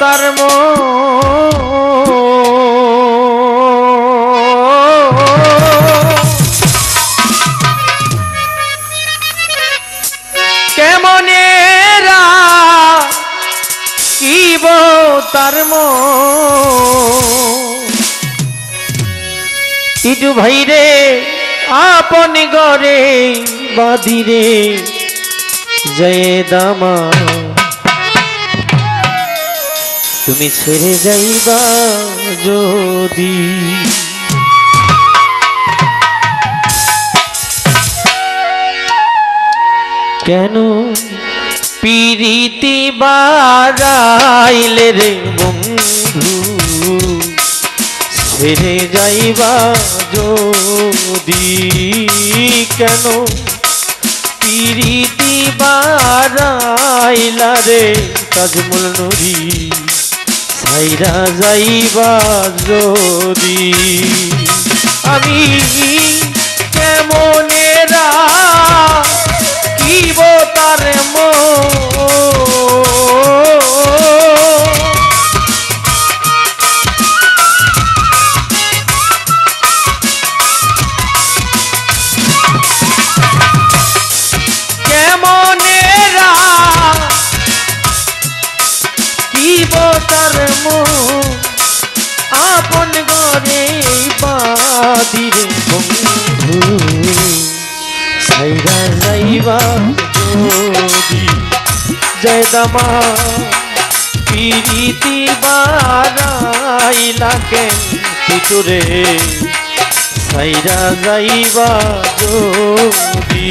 তার কেমনেরা কিব তার টিটু ভাই রে আপন গরে বাদিরে জয় দামা। তুমি ছেড়ে যাইবা যদি। কেন পিরিতি বারাইলে রে বন্ধু? ছেড়ে যাইবা যদি। কেন পিরিতি বারাইলা রে তাজমুল নদী? সাইরা যাইবা যদি আমি কেমনেরা কিব তার মো দামা পিরিতি বারাইলাকে পিতুরে সাইরা যাইবা যদি।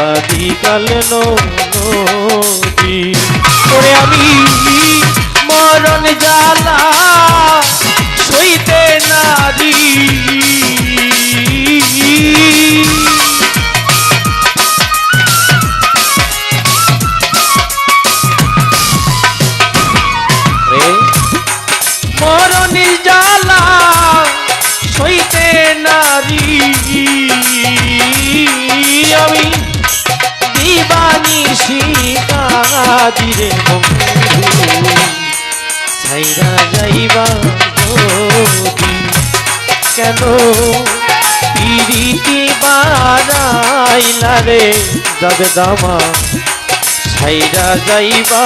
বাদিকাল নদী। ওরে আমি মরণ জ্বালা সইতে নারী সীতাদিরে বন্ধু ছাইরা যাইবা কেন পিরিতি বারাইলা রে যাবে সাইরা যাইবা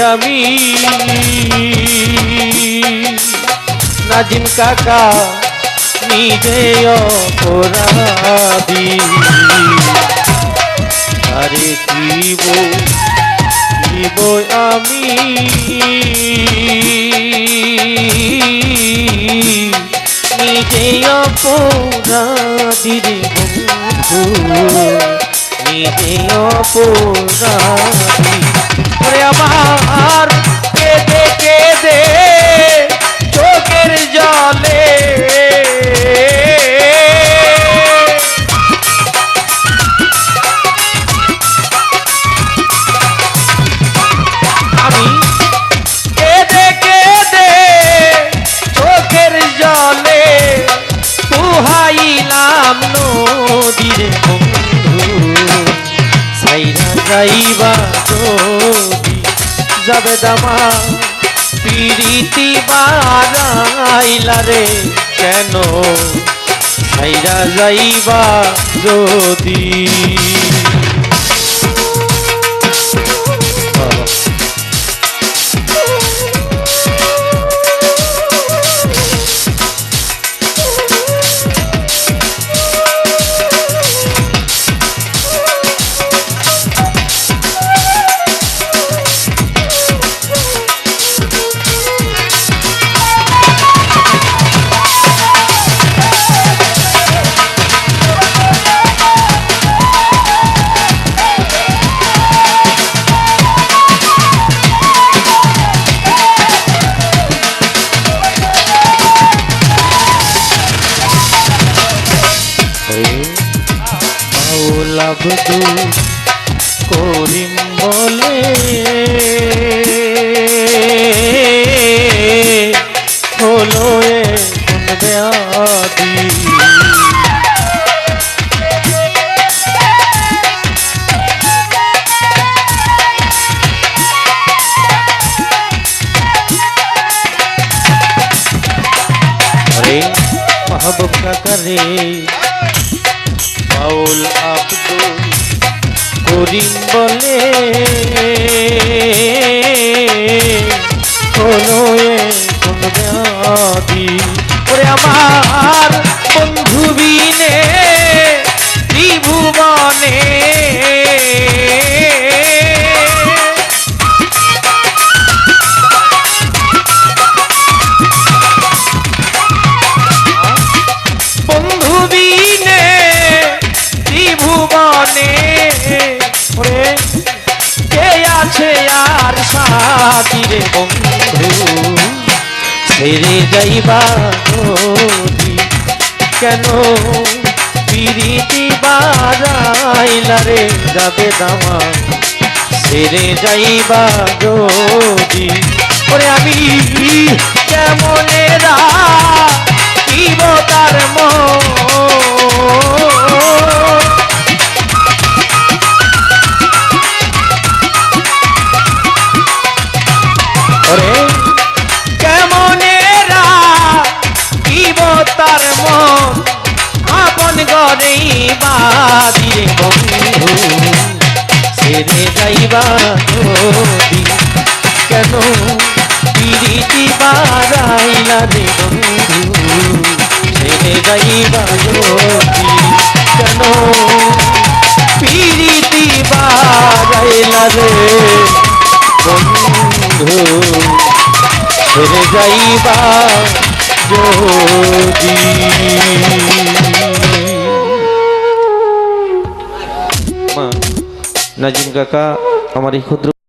আমি। নাজিম কাকা নিজে অপরাধী। আরে কিব লিব আমি। নিজে অপরাধী রে বন্ধু অপরাধী। ওরে আমার কেঁদে কেঁদে চোখের জলে। আমি কেঁদে কেঁদে চোখের জলে পুহাইলাম নদীর সাইরা যাইবা নদী যাবে দামা। পিরিতি বারাইলা রে কেন? সাইরা যাইবা যদি। মাহবুব কাতারে বাউল আব্দুল করিম বলে কোনো কোন ব্যাধি ওরে আমার ত্রিভুবনে ওরে কে আছে আর সাথীরে বন্ধু? ছেড়ে যাইবা কেন? পিরিতি বারাইলা রে যাবে দামা ছেড়ে যাইবা যদি? ওরে আমি কেমনেরা কিব তার মন। বাদিরে বন্ধু, ছেড়ে যাইবা নদী কেন পিরিতি বারাইলা রে বন্ধু, ছেড়ে যাইবা নদী কেন পিরিতি বারাইলা রে বন্ধু, ছেড়ে যাইবা যদি। নাজিম কাকা আমার এই ক্ষুদ্র